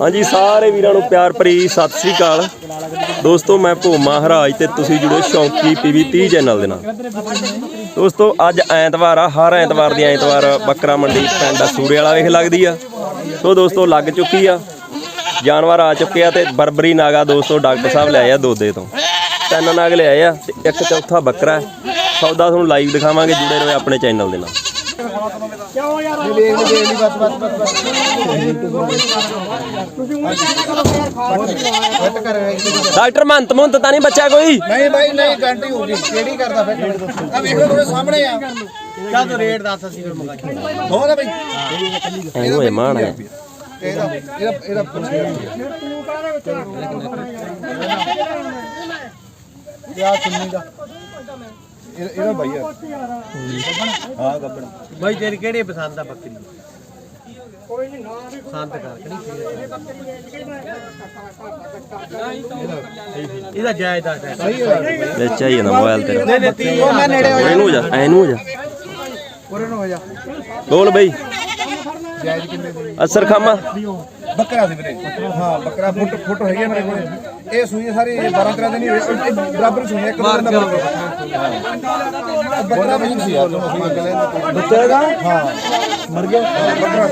ਹਾਂਜੀ, ਸਾਰੇ ਵੀਰਾਂ ਨੂੰ ਪਿਆਰ ਭਰੀ ਸਤਿ ਸ੍ਰੀ ਅਕਾਲ। ਦੋਸਤੋ, ਮੈਂ ਭੋਮਾ ਹਰਾਜ ਤੇ ਤੁਸੀਂ ਜੁੜੇ ਸ਼ੌਂਕੀ ਪੀਵੀ 30 ਚੈਨਲ ਦੇ ਨਾਲ। ਦੋਸਤੋ, ਅੱਜ ਐਤਵਾਰ ਆ, ਹਰ ਐਤਵਾਰ ਦੀ ਐਤਵਾਰ ਬੱਕਰਾ ਮੰਡੀ ਪਿੰਡ ਸੂਰੇ ਵਾਲਾ ਵੇਖ ਲੱਗਦੀ ਆ। ਸੋ ਦੋਸਤੋ, ਲੱਗ ਚੁੱਕੀ ਆ। ਜਾਨਵਰ ਆ ਚੁੱਕੇ ਆ ਤੇ ਬਰਬਰੀ ਨਾਗਾ ਦੋਸਤੋ, ਡਾਕਟਰ ਸਾਹਿਬ ਲੈ ਆ ਦੋਦੇ ਤੋਂ। ਤਿੰਨ ਨਾਗ ਲੈ ਆ ਤੇ ਇੱਕ ਚੌਥਾ ਬੱਕਰਾ। ਸੌਦਾ ਤੁਹਾਨੂੰ ਲਾਈਵ ਦਿਖਾਵਾਂਗੇ ਜੁੜੇ ਰਹੋ ਆਪਣੇ ਚੈਨਲ ਦੇ ਨਾਲ। ਡਾਕਟਰ ਮਹੰਤ ਮੁਹੰਤ ਤਾਂ ਨਹੀਂ ਬੱਚਾ ਕੋਈ? ਨਹੀਂ ਭਾਈ ਨਹੀਂ ਗਾਰੰਟੀ ਹੋਊਗੀ। ਕਿਹੜੀ ਕਰਦਾ ਫਿਰ? ਆ ਵੇਖ ਤੁਹਾਡੇ ਸਾਹਮਣੇ ਆ। ਚੱਲ ਤੂੰ ਰੇਟ ਦੱਸ ਅਸੀਂ ਫਿਰ ਮੰਗਾ ਹੋਰ ਆ ਭਾਈ ਇਹ ਮਾਣ ਹੈ ਇਹਦਾ ਇਹਦਾ ਇਹਦਾ ਯਾ ਚੁੰਨੀ ਦਾ। ਇਹਦਾ ਭਾਈ ਆ ਹਾਂ ਗੱਬੜ ਬਾਈ ਤੇਰੀ ਕਿਹੜੀ ਪਸੰਦ ਆ ਬੱਕਰੀ ਕੋਈ ਨਹੀਂ ਨਾ ਪਸੰਦ ਕਰ ਕਿਹੜੀ ਇਹਦਾ ਜਾਇਜ਼ ਦਾ ਸਹੀ ਹੈ ਵਿੱਚ ਆਈ ਜਾਂਦਾ ਮੋਬਾਈਲ ਤੇਰਾ ਨਹੀਂ ਨਹੀਂ ਤੀ ਉਹ ਮੈਂ ਨੇੜੇ ਹੋ ਜਾ ਇਹਨੂੰ ਹੋ ਜਾ ਹੋ ਉਰੇ ਨੂੰ ਹੋ ਜਾ ਬੋਲ ਬਈ ਜਾਇਜ਼ ਕਿੰਨੇ ਦੀ ਅਸਰ ਖਾਮਾ ਬੱਕਰਾ ਸੀ ਵੀਰੇ। ਹਾਂ ਬੱਕਰਾ ਫੁੱਟ ਫੁੱਟ ਹੈਗੀ ਆ ਮੇਰੇ ਕੋਲ। ਇਹ ਸੂਈ ਸਾਰੀ 12 13 ਦਿਨ ਹੀ ਹੋਏ। ਇਹ ਬਰਾਬਰ ਸੂਈ ਇੱਕ ਦੋ ਦਿਨ ਦਾ ਬੱਕਰਾ। ਵੀ ਸੀ ਯਾਰ ਬੱਚੇ ਦਾ ਹਾਂ। ਮਰ ਗਿਆ। ਬੱਕਰਾ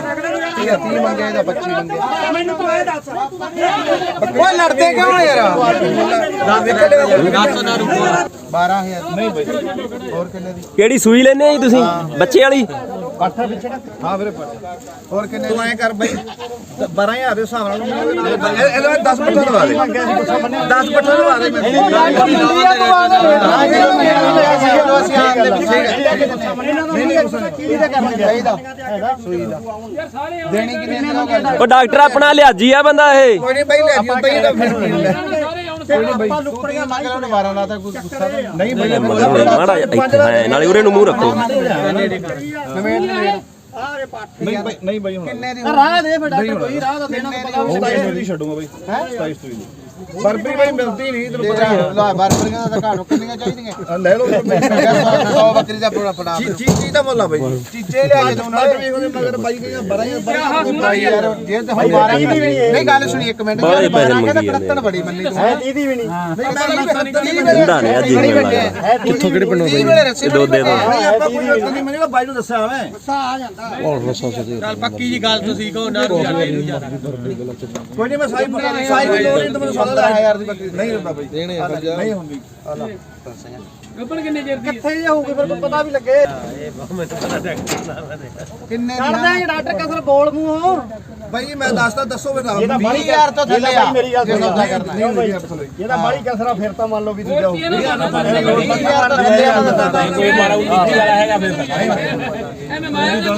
ਇਹ 30 ਮੰਗਿਆ ਇਹਦਾ 25 ਮੰਗਿਆ ਮੈਨੂੰ ਤੂੰ ਇਹ ਦੱਸ। ਓਏ ਲੜਦੇ ਕਿਉਂ ਯਾਰ? ਦੱਸ ਨਾ। ਰੁਕੋ 12000 ਨਹੀਂ ਬਈ। ਹੋਰ ਕਿੰਨੇ ਦੀ? ਕਿਹੜੀ ਸੂਈ ਲੈਨੇ ਜੀ ਤੁਸੀਂ? ਬੱਚੇ ਵਾਲੀ? ਪਾਠਾ ਪਿੱਛੇ ਹਾਂ ਵੀਰੇ ਪਾਠਾ ਹੋਰ ਕਿੰਨੇ ਤੂੰ ਐ ਕਰ ਬਈ 12000 ਦੇ ਹਿਸਾਬ ਨਾਲ ਇਹਦਾ 10 ਪੱਠਾ ਦਵਾ ਦੇ 10 ਪੱਠਾ ਦਵਾ ਦੇ ਦੇਣੀ ਕਿੰਨੇ ਦੀ ਹੋ ਗੱਲ ਉਹ ਡਾਕਟਰ ਆਪਣਾ ਲਿਆਜੀ ਆ ਬੰਦਾ ਇਹ ਕੋਈ ਨਹੀਂ ਬਈ ਲੈ ਜੀ ਬਈ ਦਾ ਫਿਰ ਕੋਈ ਨਹੀਂ ਬਈ। ਲੁੱਪੜੀਆਂ ਮੰਗ ਲੈਣ 12 ਨਾ ਤਾਂ ਕੋਈ ਗੁੱਸਾ ਨਹੀਂ ਬਈ ਮਾੜਾ ਇੱਥੇ ਹੈ ਨਾਲੇ ਉਰੇ ਨੂੰ ਮੂੰਹ ਰੱਖੋ। ਨਹੀਂ ਬਈ ਨਹੀਂ ਬਈ ਹੁਣ। ਕਿੰਨੇ ਦੀ ਰਾਹ ਦੇ ਫਿਰ ਡਾਕਟਰ ਕੋਈ ਰਾਹ ਦਾ ਦੇਣਾ ਪਤਾ 27 ਦੀ ਛੱਡੂਗਾ ਬਈ। 27 ਤੋਂ ਦੀ। ਬਰਬਰੀ ਬਈ ਮਿਲਦੀ ਨਹੀਂ ਤੈਨੂੰ ਪਤਾ ਲੈ ਬਰਬਰੀਆਂ ਦਾ ਘਾਣੋ ਕਿੰਨੀਆਂ ਚਾਹੀਦੀਆਂ। ਲੈ ਲਓ 100 ਬੱਕਰੀ ਦਾ ਪੂਰਾ ਫੜਾ ਚੀ ਚੀ ਦਾ ਮੁੱਲ ਆ ਬਈ। ਚੀਚੇ ਲਿਆ ਜੇ ਦੋਨਾਂ ਵੀ ਉਹਦੇ ਮਗਰ ਬਾਈ ਗਈਆਂ ਬੜਾਈਆਂ ਬਾਈ ਯਾਰ ਜੇ ਤੇ ਹੁਣ 12 ਨਹੀਂ। ਗੱਲ ਸੁਣੀ ਇੱਕ ਮਿੰਟ। ਬਾਹਲੇ ਪੈਸੇ ਮੰਗੀ ਕਹਿੰਦਾ ਜਾਂਦੇ ਬੜੀ ਮੰਨੀ ਤੂੰ। ਹੈ 30 ਦੀ ਵੀ ਨਹੀਂ। ਨਹੀਂ ਮੈਂ ਠੰਡਾ ਨੇ ਅੱਜ ਹੀ ਮਿਲਣਾ ਕਿੱਥੋਂ ਕਿਹੜੇ ਪਿੰਡੋਂ ਬਈ? ਰੱਸੀ ਦੋਦੇ ਤੋਂ ਨਹੀਂ ਆਪਾਂ ਕੋਈ ਗੱਲ ਨਹੀਂ ਮੈਨੂੰ ਬਾਈ ਨੂੰ ਦੱਸਿਆ ਮੈਂ। ਚੱਲ ਪੱਕੀ ਜੀ ਗੱਲ ਤੁਸੀਂ ਕਹੋ ਨਾ ਦੇ ਕੋਈ ਨਹੀਂ ਮੈਂ ਸਾਈ ਸਾਈ ਵੀ ਲੋੜ ਨਹੀਂ ਤਾਂ ਮੈਨੂੰ ਸਾਲਾ 10000 ਦੀ ਬੱਕਰੀ। ਨਹੀਂ ਹੁੰਦਾ ਬਈ। ਦੇਣੇ ਨਹੀਂ ਹੁੰਦੀ। ਕਿੱਥੇ ਜਾਊਗੀ ਫਿਰ ਪਤਾ ਵੀ ਲੱਗੇ। ਕਿੰਨੇ ਦਾਂਗੇ ਡਾਕਟਰ ਕਸਰ ਬੋਲ ਮੂੰਹੋਂ। ਬਈ ਮੈਂ ਦੱਸਦਾ ਦੱਸੋ ਫਿਰ ਇਹ ਤਾਂ ਯਾਰ ਤੋਂ ਥੱਲੇ ਆ ਮੇਰੀ ਗੱਲ ਸੌਦਾ ਕਰਨਾ ਨਹੀਂ ਬਈ ਥੱਲੇ ਇਹਦਾ ਮਾੜੀ ਕਸਰਾ ਫਿਰ ਤਾਂ ਮੰਨ ਲਓ ਵੀ ਦੂਜਾ ਹੋਊ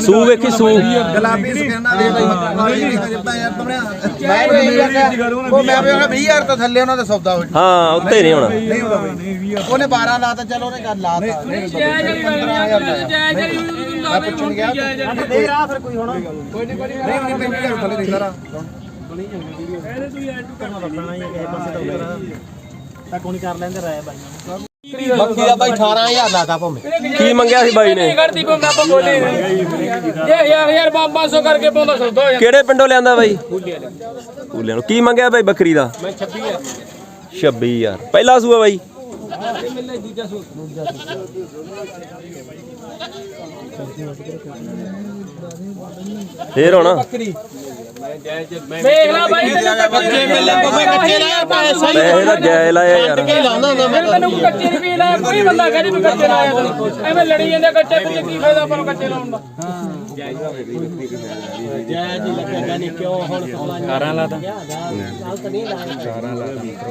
ਸੂ ਵੇਖੀ ਸੂ ਗੁਲਾਬੀ ਸਕੈਨਾ ਦੇ ਬਈ ਮਾਰੀ ਜਿੱਦਾਂ ਯਾਰ ਤੁਮਰਿਆ ਮੈਂ ਵੀ ਇਹੀ ਆਖਿਆ ਉਹ ਮੈਂ ਵੀ ਆਖਿਆ 20000 ਤੋਂ ਥੱਲੇ ਉਹਨਾਂ ਦਾ ਸੌਦਾ ਹੋ ਹਾਂ ਉੱਤੇ ਨਹੀਂ ਹੋਣਾ ਨਹੀਂ ਹੁੰਦਾ ਬਈ ਉਹਨੇ 12 ਲਾਤਾ ਚਲੋ ਉਹਨੇ ਗੱਲ ਲਾਤਾ ਨਹੀਂ ਮੈਂ ਪੁੱਛਣ ਗਿਆ ਦੇ ਰਾਹ ਫਿਰ ਕੋਈ ਹੁਣ ਕੋਈ ਨਹੀਂ ਨਹੀਂ ਥੱਲੇ ਨਹੀਂ ਸਾਰਾ ਤਾਂ ਕੋਈ ਕਰ ਲੈਂਦੇ ਰਾਏ ਬਾਈ ਬੱਕੀ ਦਾ ਬਾਈ 18000 ਲਾਤਾ ਭਾਵੇਂ। ਕੀ ਮੰਗਿਆ ਸੀ ਬਾਈ ਨੇ? ਕਰਦੀ ਕੋ ਮੈਂ ਆਪਾਂ ਬੋਲੇ ਇਹ ਯਾਰ ਯਾਰ 500 ਕਰਕੇ ਪਾਉਂਦਾ ਸੌਦਾ ਹੋ ਕਿਹੜੇ ਪਿੰਡੋਂ ਲਿਆਂਦਾ ਬਾਈ? ਕੂਲਿਆਂ ਨੂੰ। ਕੀ ਮੰਗਿਆ ਬਾਈ ਬੱਕਰੀ ਦਾ? ਮੈਂ 26 26000 ਪਹਿਲਾ ਸੂਆ ਬਾਈ? ਫੇਰ ਹੋਣਾ ਵੇਖ ਲੈ ਬਾਈ ਤੈਨੂੰ ਕੱਚੇ ਮਿਲੇ ਬਾਬਾ ਕੱਚੇ ਲਾਇਆ ਪੈਸਾ ਹੀ ਪੈਸੇ ਤਾਂ ਜਾਇ ਲਾਇਆ ਯਾਰ। ਕੱਚੇ ਲਾਉਂਦਾ ਹੁੰਦਾ ਮੈਂ ਤੈਨੂੰ ਕੱਚੇ ਨਹੀਂ ਵੀ ਲਾਇਆ ਕੋਈ ਬੰਦਾ ਕਹਿੰਦੀ ਵੀ ਕੱਚੇ ਲਾਇਆ ਤੈਨੂੰ ਐਵੇਂ ਲੜੀ ਜਾਂਦੇ ਕੱਚੇ ਤੇ ਕੀ ਫਾਇਦਾ ਆਪਾਂ ਨੂੰ ਕੱਚੇ ਲਾਉਣ ਦਾ।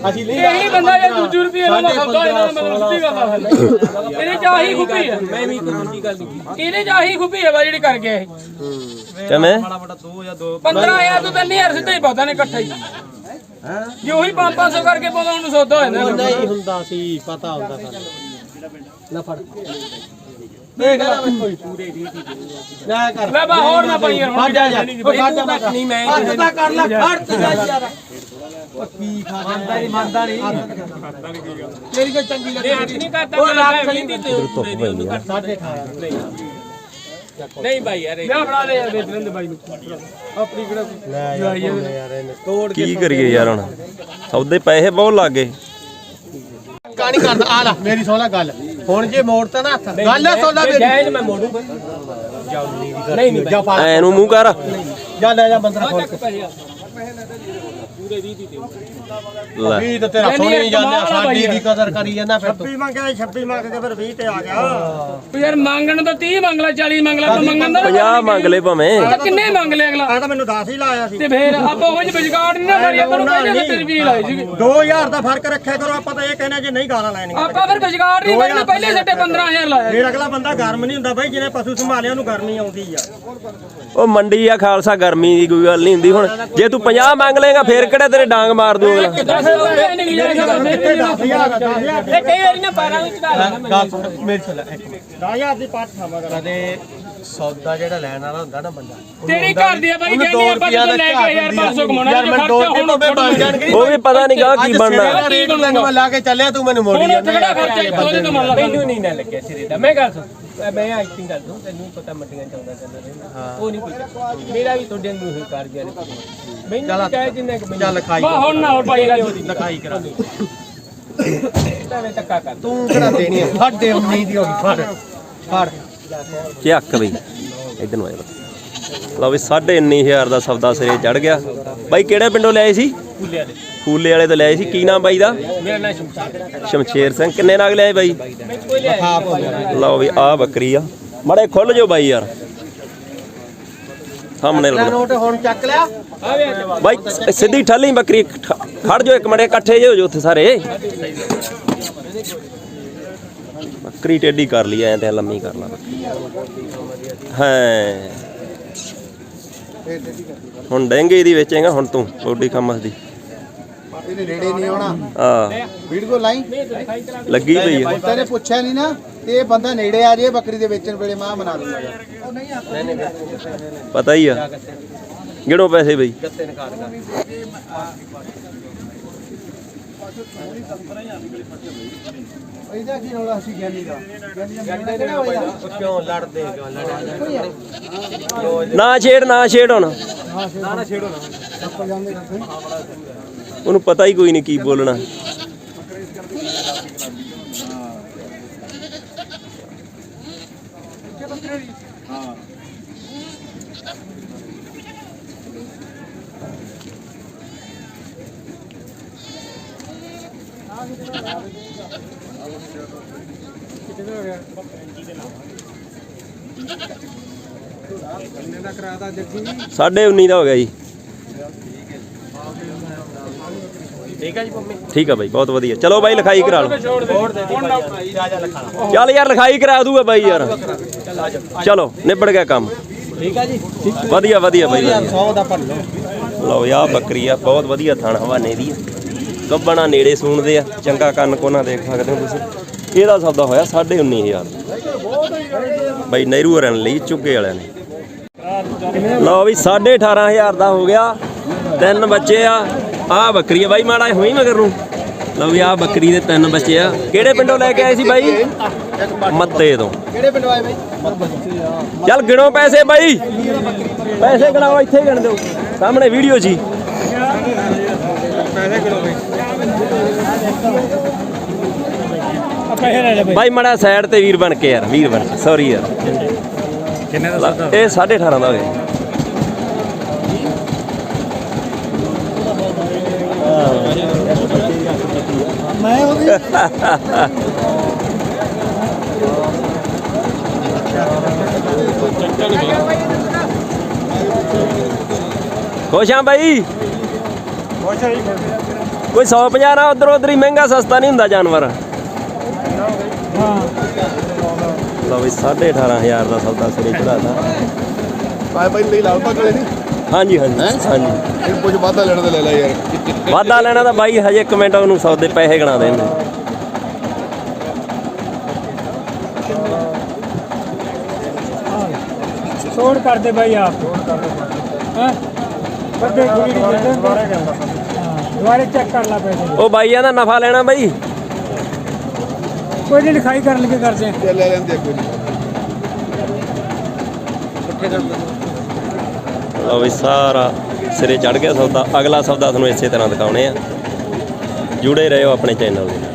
ਅਸੀਂ ਲੈ ਇਹ ਬੰਦਾ ਯਾਰ ਦੂਜੇ ਰੁਪਏ ਨਾਲ ਖਾਦਾ ਇਹਨਾਂ ਦਾ ਮਤਲਬ ਸਿੱਧੀ ਗੱਲ ਆ। ਫਿਰ। ਇਹਦੇ ਚ ਆਹੀ ਖੁੱਬੀ ਆ। ਮੈਂ ਵੀ ਕਰਾਂ ਦੀ ਗੱਲ ਇਹਦੇ ਚ ਆਹੀ ਖੁੱਬੀ ਆ ਬਾ ਜਿਹੜੀ ਕਰ ਗਿਆ ਇਹ। ਚਮੇ 15 ਆਇਆ ਤੂੰ ਤਾਂ ਨੀਰ ਸਿੱਧਾ ਹੀ ਪਾਉਂਦਾ ਨੇ ਇਕੱਠਾ ਹੀ। ਹਾਂ ਜੇ ਉਹੀ 500 ਕਰਕੇ ਪਾਉਂਦਾ ਉਹਨੂੰ ਸੌਦਾ ਹੋ ਜਾਂਦਾ। ਨਹੀਂ ਹੁੰਦਾ ਸੀ ਪਤਾ ਹੁੰਦਾ ਸਾਨੂੰ। ਲੈ ਫੜ। ਦੇਖ ਲੈ। ਕੋਈ ਪੂਰੇ ਰੀਤੀ ਦੇ ਲੈ ਕਰ। ਲੈ ਬਾ ਹੋਰ ਨਾ ਪਈ ਯਾਰ ਹੁਣ ਜਾ। ਜਾ। ਨਹੀਂ ਮੈਂ ਹੱਥ ਤਾਂ ਕਰ ਲੈ ਹੱਥ ਜਾ ਯਾਰ। ਕੀ ਖਾਂਦਾ ਨਹੀਂ ਮੰਨਦਾ ਨਹੀਂ। ਤੇਰੀ ਕੋਈ ਚੰਗੀ ਲੱਗਦੀ ਨਹੀਂ ਕਰਦਾ ਉਹ ਲੱਖ ਨਹੀਂ ਦਿੱਤੇ ਉਹਨੂੰ ਕਰ ਸਾਡੇ ਖਾ ਨਹੀਂ ਭਾਈ ਯਾਰ ਮੈਂ ਫੜਾ ਦੇ ਯਾਰ ਵੇਚ ਲੈਂਦੇ ਬਾਈ ਨੂੰ। ਆਪਣੀ ਕਿਹੜਾ ਲੈ ਯਾਰ ਯਾਰ। ਇਹਨੇ। ਤੋੜ ਕੇ ਕੀ ਕਰੀਏ ਯਾਰ ਹੁਣ? ਸੌਦੇ ਪੈਸੇ ਬਹੁਤ ਲੱਗ ਗਏ। ਕਾਣੀ ਕਰਦਾ। ਆ ਲੈ ਮੇਰੀ ਲੈ ਗੱਲ। ਹੁਣ ਜੇ ਮੋੜਤਾ ਨਾ ਹੱਥ। ਗੱਲ ਹੈ ਸੁਣ ਲੈ ਮੇਰੀ। ਜਾਇਜ਼ ਮੈਂ ਮੋੜੂ ਨਹੀਂ ਨਹੀਂ ਜਾ ਪਾ ਐ ਨੂੰ ਮੂੰਹ ਕਰ। ਜਾ ਲੈ ਜਾ ਬੰਦਰਾ ਖੋਲ ਕੇ ਪੈਸੇ ਪੂਰੇ 20 ਦੀ ਦੇ। ਲੈ। ਵੀ ਤੇ ਤੇਰਾ ਨਹੀਂ, ਸੋਹਣੀ ਨਹੀਂ, ਜਾਂਦਾ ਕਮਾਲ ਆ ਸਾਡੀ ਬਾਈ ਦੀ ਕਦਰ ਕਰੀ ਜਾਂਦਾ ਫਿਰ ਤੂੰ। ਮੰਗਿਆ 26 ਮੰਗ ਕੇ ਫਿਰ 20 ਤੇ ਆ ਗਿਆ। ਉਹ ਯਾਰ ਮੰਗਣ ਤਾਂ 30 ਮੰਗ ਲੈ 40 ਮੰਗ ਲੈ ਤੂੰ ਮੰਗਣ ਦਾ 50 ਮੰਗ ਲੈ ਭਾਵੇਂ। ਤਾਂ ਕਿੰਨੇ ਮੰਗ ਲੈ ਅਗਲਾ? ਆ ਤਾਂ ਮੈਨੂੰ 10 ਹੀ ਲਾਇਆ ਸੀ। ਤੇ ਫੇਰ ਆਪਾਂ ਉਹ ਚ ਵਿਚਗਾੜ ਨਹੀਂ ਨਾ ਮਾਰੀ ਆਪਾਂ ਨੂੰ ਪਹਿਲੇ ਤਾਂ ਤੇਰੀ ਵੀ ਲਾਈ ਸੀਗੀ। 2000 ਦਾ ਫ਼ਰਕ ਰੱਖਿਆ ਕਰੋ ਆਪਾਂ ਤਾਂ ਇਹ ਕਹਿੰਦੇ ਜੇ ਨਹੀਂ ਗਾਲਾਂ ਲੈਣੀਆਂ ਆਪਾਂ ਫਿਰ ਵਿਚਗਾੜ ਨਹੀਂ ਪਹਿਲੇ ਪਹਿਲੇ ਸੱਟੇ 15000 ਲਾਇਆ ਫਿਰ ਅਗਲਾ ਬੰਦਾ ਗਰਮ ਨਹੀਂ ਹੁੰਦਾ ਬਾਈ ਜਿਹਨੇ ਪਸ਼ੂ ਸੰਭਾਲਿਆ ਉਹਨੂੰ ਗਰਮੀ ਆਉਂਦੀ ਆ। ਉਹ ਮੰਡੀ ਆ ਖਾਲਸਾ ਗਰਮੀ ਦੀ ਕੋਈ ਗੱਲ ਨਹੀਂ ਹੁੰਦੀ ਹੁਣ। ਜੇ ਤੂੰ 50 ਮੰਗ ਲੇਗਾ ਫੇਰ ਕਿਹੜਾ ਤੇਰੇ ਡਾਂਗ ਮਾਰ ਦੂ ਅਗਲਾ ਦਸ ਰੁਪਏ ਨਹੀਂ ਗਿਆ ਇਹ ਕਈ ਵਾਰੀ ਨਾ 12 ਵਿੱਚ ਦਾ ਗੱਲ ਸੁਣ ਮੇਰੀ ਸੁਣ ਲੈ ਇੱਕ ਮਿੰਟ। 10000 ਦੀ ਪੱਠ ਖਾਵਾ ਕਦੇ ਸੌਦਾ ਜਿਹੜਾ ਲੈਣ ਵਾਲਾ ਹੁੰਦਾ ਨਾ ਬੰਦਾ ਤੇਰੀ ਘਰ ਦੀ ਆ ਬਾਈ ਉਹਨੂੰ ਕਹਿੰਦੀ ਦੋ ਆਪਾਂ ਰੁਪਈਆ ਜਦੋਂ ਲੈ ਕੇ ਦਾ 1500 ਕਮਾਉਣਾ ਯਾਰ ਮੈਂ ਦੋ ਰੁਪਏ ਬਣ ਜਾਣਗੇ। ਉਹ ਵੀ ਪਤਾ ਨਹੀਂ ਗਾ ਕੀ ਬਣਨਾ। ਰੇਟ ਮੈਨੂੰ ਮੈਂ ਲਾ ਕੇ ਚੱਲਿਆ ਤੂੰ ਮੈਨੂੰ ਮੋੜੀ ਹੁਣ ਉੱਥੇ ਜਾਂਦਾ ਕਿਹੜਾ ਖਰਚਾ ਉਹਦੇ ਤੋਂ ਮੰਨ ਲਾ ਮੈਨੂੰ ਨਹੀਂ ਨਾ ਲੱਗਿਆ ਸਿਰੇ ਦਾ। ਮੈਂ ਗੱਲ ਸੁਣ। ਮੈਂ ਐਕਟਿੰਗ ਕਰ ਦੂੰ ਤੈਨੂੰ ਪਤਾ ਮੰਡੀਆਂ ਚ ਆਉਂਦਾ ਜਾਂਦਾ ਰਹਿੰਦਾ। ਉਹ ਨਹੀਂ ਕੋਈ ਚੱਕਰ। ਮੇਰਾ ਵੀ ਤੁਹਾਡੇ ਨੂੰ ਹੀ ਕਰ ਗਿਆ ਮੈਨੂੰ ਚਾਹੇ ਜਿੰਨੇ ਕੁ ਮੈਨੂੰ ਚੱਲ ਖਾਈ ਬਾ ਹੁਣ ਨਾ ਹੋਰ ਪਾਈ ਗੱਲ ਲਿਖਾਈ ਕਰਾ। ਮੈਂ ਧੱਕਾ ਕਰ। ਤੂੰ ਕਿਹੜਾ ਦੇਣੀ ਹੈ ਸਾਡੇ 19 ਦੀ ਹੋ ਗਈ ਫੜ। ਫੜ। ਚੱਕ ਬਈ? ਇਧਰ ਨੂੰ ਆ ਜਾ। ਲਓ ਵੀ 19500 ਦਾ ਸੌਦਾ ਸਿਰੇ ਚੜ ਗਿਆ। ਬਾਈ ਕਿਹੜੇ ਪਿੰਡੋਂ ਲਿਆਏ ਸੀ? ਫੁੱਲੇ ਵਾਲੇ ਫੂਲੇ ਵਾਲੇ ਤੋਂ ਲਿਆਏ ਸੀ? ਕੀ ਨਾਮ ਬਾਈ ਦਾ? ਮੇਰਾ ਨਾਮ ਸ਼ਮਸ਼ਾਦ ਸ਼ਮਸ਼ੇਰ ਸਿੰਘ ਕਿੰਨੇ ਨਗ ਲਿਆਏ ਬਾਈ? ਲਓ ਵੀ ਆ ਬੱਕਰੀ ਆ। ਮੜੇ ਖੁੱਲ ਜੋ ਬਾਈ ਯਾਰ। ਸਾਹਮਣੇ ਲੈ ਲਓ ਨੋਟ ਹੁਣ ਚੱਕ ਲਿਆ। ਬਾਈ ਸਿੱਧੀ ਠੱਲੀ ਬੱਕਰੀ ਖੜ ਜੋ ਇੱਕ ਮੜੇ ਇਕੱਠੇ ਜੇ ਹੋ ਜੋ ਉੱਥੇ ਸਾਰੇ। ਬੱਕਰੀ ਟੇਢੀ ਕਰ ਲਈ ਐ ਤੇ ਲੰਮੀ ਕਰ ਲਾ ਬੱਕਰੀ। ਹਾਂ। ਹੁਣ ਡੈਂਗੇ ਦੀ ਵੇਚੇਗਾ ਹੁਣ ਤੂੰ ਕੋਡੀ ਖਮਸ ਦੀ। ਇਹਨੇ ਨੇੜੇ ਨਹੀਂ ਆਉਣਾ। ਆ ਵੀਡੀਓ ਲਾਈ। ਲੱਗੀ ਪਈ ਆ। ਤੇਰੇ ਪੁੱਛਿਆ ਨਹੀਂ ਨਾ ਤੇ ਇਹ ਬੰਦਾ ਨੇੜੇ ਆ ਜੇ ਬੱਕਰੀ ਦੇ ਵੇਚਣ ਵੇਲੇ ਮਾਂ ਬਣਾ ਦੂੰਗਾ ਪਤਾ ਹੀ ਆ। ਗਿਣੋ ਪੈਸੇ ਬਈ? ਗੱਤੇ ਨਕਾਰ ਕਰ ਇਹਦਾ ਕੀ ਰੌਲਾ ਸੀ ਗਿਆਨੀ ਦਾ? ਗਿਆਨੀ ਦਾ ਹੋਇਆ? ਉਹ ਕਿਉਂ ਲੜਦੇ ਕਿਉਂ ਲੜਦੇ ਨਾ ਛੇੜ ਨਾ ਛੇੜ ਹੁਣ। ਉਹਨੂੰ ਪਤਾ ਹੀ ਕੋਈ ਨਹੀਂ ਕੀ ਬੋਲਣਾ। ਸਾਢੇ 19 ਦਾ ਹੋ ਗਿਆ ਜੀ। ਠੀਕ ਹੈ ਜੀ ਮੰਮੀ? ਠੀਕ ਆ ਬਾਈ ਬਹੁਤ ਵਧੀਆ। ਚਲੋ ਬਾਈ ਲਿਖਾਈ ਕਰਾ ਲਓ। ਹੋਰ ਦੇ ਦੀ ਭਾਈ ਰਾਜਾ ਲਖਾਣਾ ਚੱਲ ਯਾਰ ਲਿਖਾਈ ਕਰਾ ਦੂਗਾ ਬਾਈ ਯਾਰ। ਚਲੋ ਨਿਬੜ ਗਿਆ ਕੰਮ। ਠੀਕ ਹੈ ਜੀ? ਵਧੀਆ ਵਧੀਆ ਬਾਈ ਵਧੀਆ। 100 ਦਾ ਭਰ ਲਓ। ਲਓ ਯਾ ਬੱਕਰੀ ਆ ਬਹੁਤ ਵਧੀਆ ਥਣ ਹਵਾਨੇ ਦੀ ਆ। ਗੱਬਣਾ ਨੇੜੇ ਸੂਣਦੇ ਆ ਚੰਗਾ ਕੰਨ ਕੋਨਾ ਦੇਖ ਸਕਦੇ ਹੋ ਤੁਸੀਂ। ਇਹਦਾ ਸੌਦਾ ਹੋਇਆ 19500 ਬਾਈ ਨਹਿਰੂ ਹੋਰਾਂ ਨੇ ਲਈ ਚੁੱਗੇ ਵਾਲਿਆਂ ਨੇ। ਲਓ ਵੀ 18500 ਦਾ ਹੋ ਗਿਆ। ਤਿੰਨ ਬੱਚੇ ਆ ਆ ਬੱਕਰੀ ਆ ਬਾਈ ਮਾੜਾ ਹੋਈ ਮਗਰ ਨੂੰ। ਲਓ ਵੀ ਆ ਬੱਕਰੀ ਦੇ ਤਿੰਨ ਬੱਚੇ ਆ। ਕਿਹੜੇ ਪਿੰਡੋਂ ਲੈ ਕੇ ਆਏ ਸੀ ਬਾਈ? ਮੱਤੇ ਤੋਂ। ਕਿਹੜੇ ਪਿੰਡ ਆਏ ਬਾਈ? ਚੱਲ ਗਿਣੋ ਪੈਸੇ ਬਾਈ। ਪੈਸੇ ਗਿਣਾਓ ਇੱਥੇ ਗਿਣ ਦਿਓ। ਸਾਹਮਣੇ ਵੀਡੀਓ 'ਚ ਹੀ ਬਾਈ। ਮੜਾ ਸਾਈਡ ਤੇ ਵੀਰ ਬਣ ਕੇ ਯਾਰ ਵੀਰ ਬਣ ਸੌਰੀ ਯਾਰ। ਕਿੰਨੇ ਦਾ ਇਹ 18.5 ਦਾ ਹੋ ਗਿਆ ਖੁਸ਼ ਆ ਬਾਈ। ਕੋਈ 150 ਨਾ ਉਧਰ ਉਧਰ ਹੀ ਮਹਿੰਗਾ ਸਸਤਾ ਨਹੀਂ ਹੁੰਦਾ ਜਾਨਵਰ। ਲਓ ਵੀ 18500 ਦਾ ਸੌਦਾ ਸਿਰੇ ਚੜਾਤਾ ਬਾਈ ਬਾਈ ਲਈ ਲਾਉ ਪਕੜੇ ਨਹੀਂ? ਹਾਂਜੀ ਹਾਂਜੀ ਹਾਂਜੀ। ਇਹ ਕੁਝ ਵਾਧਾ ਲੈਣ ਦੇ ਲੈ ਲੈ ਯਾਰ। ਵਾਧਾ ਲੈਣਾ ਤਾਂ ਬਾਈ ਹਜੇ ਇੱਕ ਮਿੰਟ ਉਹਨੂੰ ਸੌਦੇ ਪੈਸੇ ਗਣਾ ਦੇਣ। ਛੋੜ ਕਰ ਦੇ ਭਾਈ ਆਪ। ਹਾਂ? ਬੱਦੇ ਗੁਰੀ ਦੀ ਜਿੱਦਾਂ ਦੁਬਾਰੇ ਚੈੱਕ ਕਰ ਲਾ ਪੈਸੇ। ਉਹ ਬਾਈਆਂ ਦਾ ਨਫਾ ਲੈਣਾ ਬਾਈ। ਕੋਈ ਨਹੀਂ ਲਿਖਾਈ ਕਰਨ ਲੱਗੇ ਕਰਦੇ ਲੈ ਲੈਂਦੇ ਕੋਈ ਨਹੀਂ। ਕਿੱਥੇ ਕਰਦਾ ਲਓ ਵੀ ਸਾਰਾ ਸਿਰੇ ਚੜ ਗਿਆ ਸੌਦਾ। ਅਗਲਾ ਸੌਦਾ ਤੁਹਾਨੂੰ ਇਸੇ ਤਰ੍ਹਾਂ ਦਿਖਾਉਣੇ ਆ। ਜੁੜੇ ਰਹੋ ਆਪਣੇ ਚੈਨਲ ਦੇ